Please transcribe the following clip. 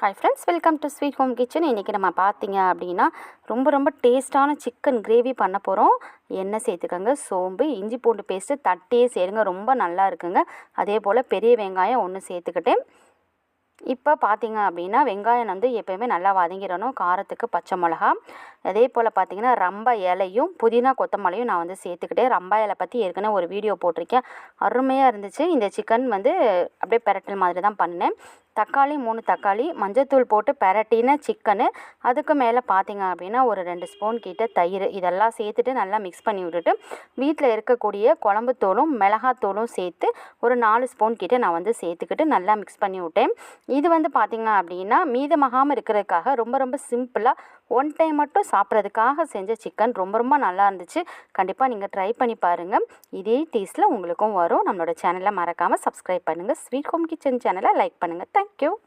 Hi friends welcome to sweet home kitchen இன்றைக்கி நம்ம பார்த்தீங்க அப்படின்னா ரொம்ப ரொம்ப டேஸ்ட்டான சிக்கன் கிரேவி பண்ண போகிறோம் எண்ணெய் சேர்த்துக்கோங்க சோம்பு இஞ்சி பூண்டு பேஸ்ட்டு தட்டியே சேருங்க ரொம்ப நல்லா இருக்குங்க. அதே போல் பெரிய வெங்காயம் ஒன்று சேர்த்துக்கிட்டேன். இப்போ பார்த்தீங்க அப்படின்னா வெங்காயம் வந்து எப்போயுமே நல்லா வதங்கிடணும். காரத்துக்கு பச்சை மிளகா. அதே போல் பார்த்தீங்கன்னா ரம்ப இலையும் புதினா கொத்தமல்லியும் நான் வந்து சேர்த்துக்கிட்டேன் ரம்ப இலை பற்றி ஏற்கனவே ஒரு வீடியோ போட்டிருக்கேன். அருமையாக இருந்துச்சு. இந்த சிக்கன் வந்து அப்படியே பெரட்டல் மாதிரி தான் பண்ணேன். தக்காளி மூணு தக்காளி மஞ்சத்தூள் போட்டு பெரட்டின சிக்கனு அதுக்கு மேலே பார்த்தீங்க அப்படின்னா ஒரு ரெண்டு ஸ்பூன் கிட்ட தயிர். இதெல்லாம் சேர்த்துட்டு நல்லா மிக்ஸ் பண்ணி விட்டுட்டு வீட்டில் இருக்கக்கூடிய குழம்புத்தூளும் மிளகாத்தூளும் சேர்த்து ஒரு நாலு ஸ்பூன் கிட்ட நான் வந்து சேர்த்துக்கிட்டு நல்லா மிக்ஸ் பண்ணி விட்டேன். இது வந்து பார்த்திங்க அப்படின்னா மீதமாகாமல் இருக்கிறதுக்காக ரொம்ப ரொம்ப சிம்பிளாக ஒன் டைம் மட்டும் சாப்பிட்றதுக்காக செஞ்ச சிக்கன் ரொம்ப ரொம்ப நல்லா இருந்துச்சு. கண்டிப்பாக நீங்கள் ட்ரை பண்ணி பாருங்கள் இதே டேஸ்ட்டில் உங்களுக்கும் வரும். நம்மளோட சேனலை மறக்காமல் சப்ஸ்கிரைப் பண்ணுங்கள் ஸ்வீட் ஹோம் கிச்சன் சேனலை லைக் பண்ணுங்கள் தேங்க்யூ